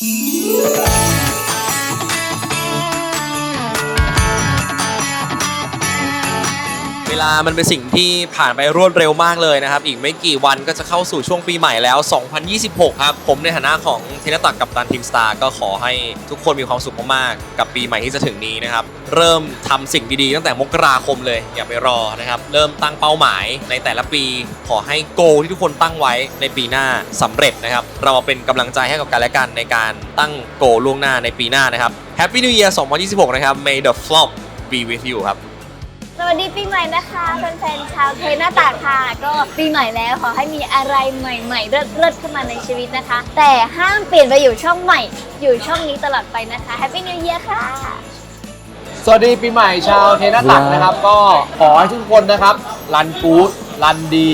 เลามันเป็นสิ่งที่ผ่านไปรวดเร็วมากเลยนะครับ อีกไม่กี่วันก็จะเข้าสู่ช่วงปีใหม่แล้ว 2026 ครับ ผมในฐานะของเทนตักกับตันทีมสตาร์ก็ขอให้ทุกคนมีความสุขมากๆ กับปีใหม่ที่จะถึงนี้นะครับ เริ่มทำสิ่งดีๆ ตั้งแต่มกราคมเลย อย่าไปรอนะครับ เริ่มตั้งเป้าหมายในแต่ละปี ขอให้โกที่ทุกคนตั้งไว้ในปีหน้าสำเร็จนะครับ เรามาเป็นกำลังใจให้กับกันและกันในการตั้งโกล่วงหน้าในปีหน้านะครับ Happy New Year 2026 นะครับ May the flop be with you ครับ สวัสดีปีใหม่นะคะแฟนๆชาวเทนหน้าต่างค่ะ ก็ปีใหม่แล้วขอให้มีอะไรใหม่ๆ เลิศๆเข้ามาในชีวิตนะคะ แต่ห้ามเปลี่ยนไปอยู่ช่องใหม่ อยู่ช่องนี้ตลอดไปนะคะแฮปปี้นิวเยียร์ค่ะ สวัสดีปีใหม่ชาวเทนนัสตักนะครับ ก็ขอให้ทุกคนนะครับรันกู๊ดรันดี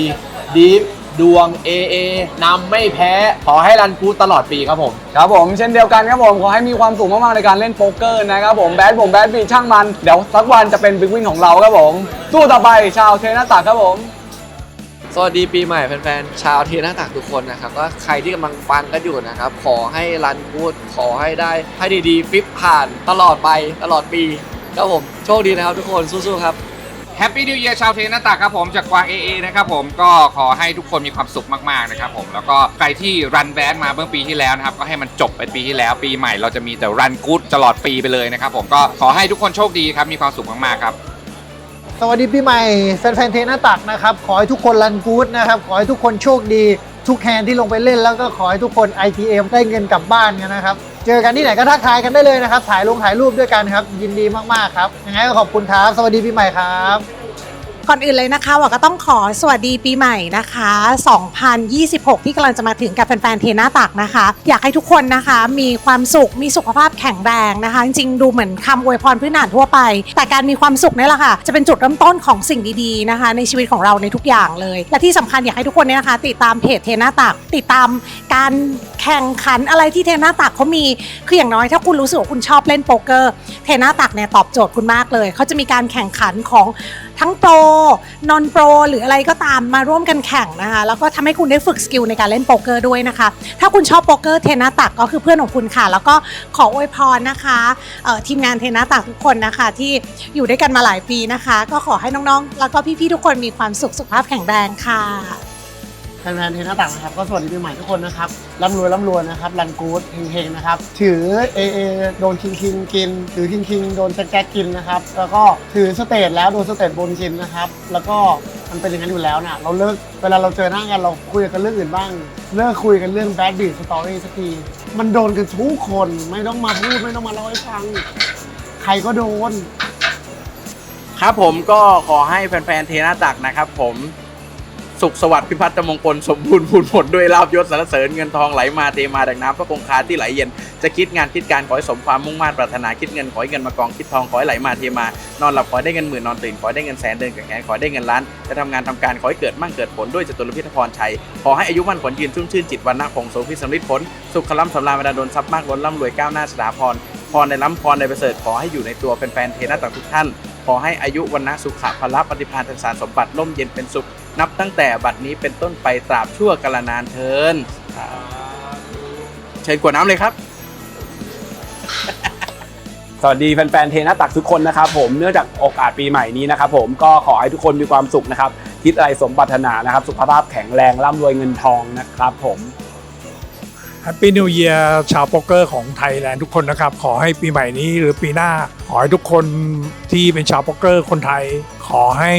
ดีฟ ดวง AA นำไม่แพ้ ขอให้รันกู๊ดตลอดปีครับผม ครับผมเช่นเดียวกันครับผมขอให้มีความสุขมากๆในการเล่นโป๊กเกอร์นะครับผมแบดผมแบดบีช่างมัน เดี๋ยวสักวันจะเป็นบิ๊กวินของเราครับผมสู้ต่อไปชาวเทนนัสตักครับผมสวัสดีปีใหม่แฟนๆ ชาวเทน่าตักทุกคนนะครับก็ใครที่กำลังฟังกันอยู่นะครับ ขอให้รันพูดขอให้ได้ให้ดีๆ ฟิปผ่านตลอดไปตลอดปีครับผมโชคดีนะครับทุกคนสู้ๆครับ แฮปปี้นิว e ย r ชาวเทนนาตาครับผมจากกวาง AA นะครับผมก็ขอให้ทุกคนมีความสุขมากๆนะครับผมแล้วก็ใครที่รันแบดมาเมื่อปีที่แล้วนะครับก็ให้มันจบไปปีที่แล้ว ปีใหม่เราจะมีแต่รันกู๊ดตลอดปีไปเลยนะครับผมก็ขอให้ทุกคนโชคดีครับมีความสุขมากๆครับสวัสดีปีใหม่แฟนๆเทนนาตักนะครับขอให้ทุกคนรันกู๊ดนะครับขอให้ทุกคนโชคดี ทุกแฮนที่ลงไปเล่นแล้วก็ขอให้ทุกคน ITM ได้เงินกลับบ้านกันนะครับ เจอกันที่ไหนก็ทักทายกันได้เลยนะครับ ถ่ายลงถ่ายรูปด้วยกันครับ ยินดีมากๆครับ ยังไงก็ขอบคุณครับ สวัสดีปีใหม่ครับ ก่อนอื่นเลยนะคะว่าก็ต้องขอสวัสดีปีใหม่นะคะ 2026 ที่กำลังจะมาถึงกับแฟนๆเทน่าตักนะคะ อยากให้ทุกคนนะคะ มีความสุขมีสุขภาพแข็งแรงนะคะ จริงๆดูเหมือนคำอวยพรพื้นฐานทั่วไป แต่การมีความสุขนี่แหละค่ะ จะเป็นจุดเริ่มต้นของสิ่งดีๆนะคะ ในชีวิตของเราในทุกอย่างเลย และที่สำคัญอยากให้ทุกคนเนี่ยนะคะ ติดตามเพจเทน่าตัก ติดตามการ แข่งขันอะไรที่เทน่าตักเขามี คืออย่างน้อยถ้าคุณรู้สึกว่าคุณชอบเล่นโป๊กเกอร์ เทน่าตักเนี่ยตอบโจทย์คุณมากเลย เขาจะมีการแข่งขันของทั้งโปร นอนโปร หรืออะไรก็ตามมาร่วมกันแข่งนะคะ แล้วก็ทำให้คุณได้ฝึกสกิลในการเล่นโป๊กเกอร์ด้วยนะคะ ถ้าคุณชอบโป๊กเกอร์เทน่าตักก็คือเพื่อนของคุณค่ะ แล้วก็ขออวยพรนะคะทีมงานเทน่าตักทุกคนนะคะ ที่อยู่ด้วยกันมาหลายปีนะคะ ก็ขอให้น้องๆ แล้วก็พี่ๆทุกคนมีความสุขสุขภาพแข็งแรงค่ะ แฟนๆเทนหน้าต่างนะครับ ก็สวัสดีปีใหม่ทุกคนนะครับร่ำรวยร่ำรวยนะครับรันกู๊ดเฮงๆนะครับ ถือ AA โดนคิงคิงกิน ถือคิงคิงโดนแจ็คแจ็คกินนะครับ แล้วก็ถือสเตทแล้วโดนสเตทบนกินนะครับ แล้วก็มันเป็นอย่างนั้นอยู่แล้วนะเราเลิกเวลาเราเจอหน้ากันเราคุยกันเรื่องอื่นบ้าง เลิกคุยกันเรื่องแบดบีสตอรี่สักที มันโดนกันทุกคนไม่ต้องมาพูดไม่ต้องมาเล่าให้ฟัง ใครก็โดน ครับผมก็ขอให้แฟนๆเทน่าตักนะครับผม สุขสวัสดิ์พิพัฒน์มงคลสมบูรณ์พูนผลด้วยลาบยศสรรเสริญเงินทองไหลมาเทมาดังน้ำพระคงคาที่ไหลเย็น จะคิดงานคิดการขอให้สมความมุ่งมั่นปรารถนาคิดเงินขอให้เงินมากองคิดทองขอให้ไหลมาเทมา นอนหลับขอให้ได้เงินหมื่นนอนตื่นขอให้ได้เงินแสนเดินกับแขนขอให้ได้เงินล้านจะทำงานทำการขอให้เกิดมั่งเกิดผลด้วยจตุรพิธพรชัยขอให้อายุมั่นขวัญยืนชุ่มชื่นจิตวันนะคงสูงพิสำลิดผลสุขล้ำสำราญบรรดาดลทรัพย์มากล้นร่ำรวยก้าวหน้าสถาพรพรในล้ำพรในประเสริฐขอให้อยู่ในตัวแฟนๆเทน่าตักทุกท่านขอให้อายุวันนะสุขะพละปฏิภาณทันสารสมบัติล่มเย็นเป็นสุข นับตั้งแต่บัดนี้เป็นต้นไปตราบชั่วกาลนานเทินเชิญกวดน้ำเลยครับ สวัสดีแฟนๆเทน่าตักทุกคนนะครับผมเนื่องจากโอกาสปีใหม่นี้นะครับผมก็ขอให้ทุกคนมีความสุขนะครับคิดอะไรสมปรารถนานะครับ สุขภาพแข็งแรงร่ำรวยเงินทองนะครับผม แฮปปี้นิวเยียร์ชาวโป๊กเกอร์ของไทยแลนด์ทุกคนนะครับ ขอให้ปีใหม่นี้หรือปีหน้า ขอให้ทุกคนที่เป็นชาวโป๊กเกอร์คนไทย ขอให้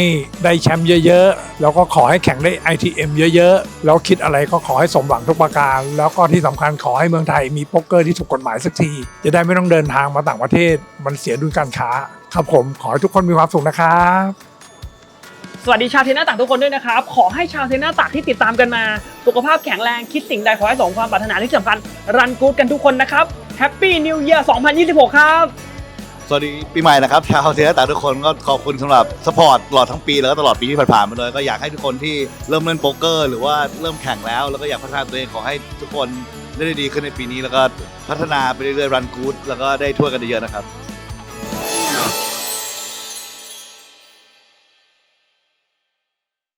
ได้แชมป์เยอะๆ แล้วก็ขอให้แข่งได้ ITM เยอะๆ แล้วคิดอะไรก็ขอให้สมหวังทุกประการ แล้วก็ที่สำคัญขอให้เมืองไทยมีโป๊กเกอร์ที่ถูกกฎหมายสักที จะได้ไม่ต้องเดินทางมาต่างประเทศ มันเสียดุลการค้า ครับผมขอให้ทุกคนมีความสุขนะครับ สวัสดีชาวเทนหน้าตักทุกคนด้วยนะครับ ขอให้ชาวเทนหน้าตักที่ติดตามกันมา สุขภาพแข็งแรงคิดสิ่งใดขอให้สมความปรารถนาที่สำคัญรันกู๊ดกันทุกคนนะครับแฮปปี้นิวเยียร์2026 ครับ สวัสดีปีใหม่นะครับชาวเทนต่างทุกคนก็ขอบคุณสำหรับสปอร์ตตลอดทั้งปีแล้วก็ตลอดปีที่ผ่านๆมาเลยก็อยากให้ทุกคนที่เริ่มเล่นโป๊กเกอร์ หรือว่าเริ่มแข่งแล้ว แล้วก็อยากพัฒนาตัวเองขอให้ทุกคนได้ดีขึ้นในปีนี้แล้วก็พัฒนาไปเรื่อยๆรันกู๊ดแล้วก็ได้ทั่วยกันเยอะๆนะครับ